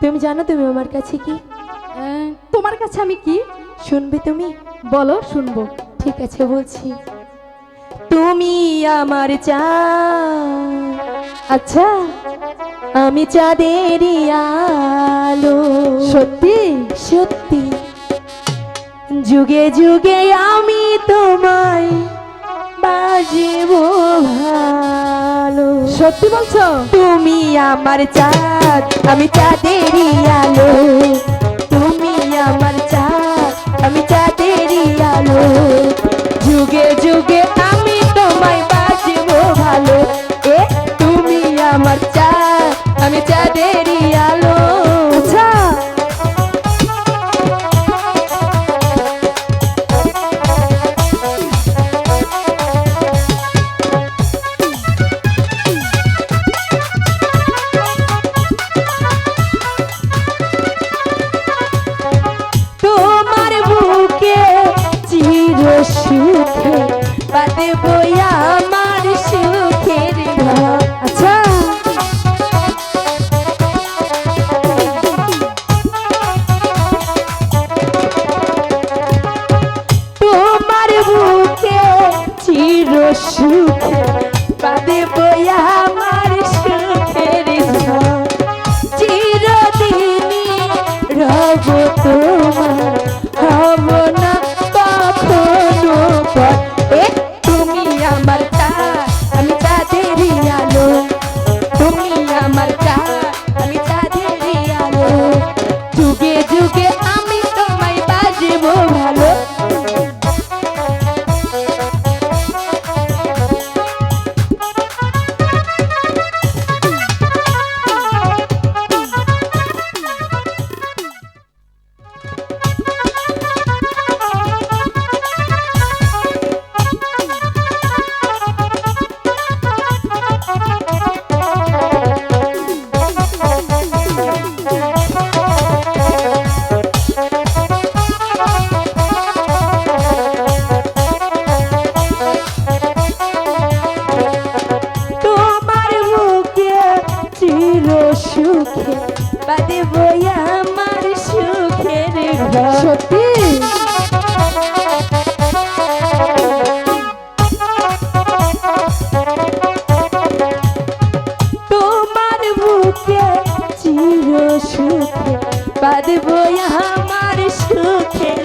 তুমি জানো তুমি আমার কাছে কি? আহ, তোমার কাছে আমি কি? শুনবে তুমি? বলো শুনব। ঠিক আছে বলছি। তুমি আমার চা। আচ্ছা। আমি চাঁদেরই আলো। সত্যি? সত্যি। যুগে যুগে আমি তোমায় বাজব ভালো সত্যি বলছো? তুমি আমার চাঁদ আমি চাঁদেরই আলো। বাঁধব আমার সুখের আচ্ছা। তোমার বুকে চির সুখে বাঁধব আমার সুখের চিরদিনই রব তোমার বাদেব আমার সুখের সত্যি? তোমার মুখে চির সুখে বাদেব আমার সুখের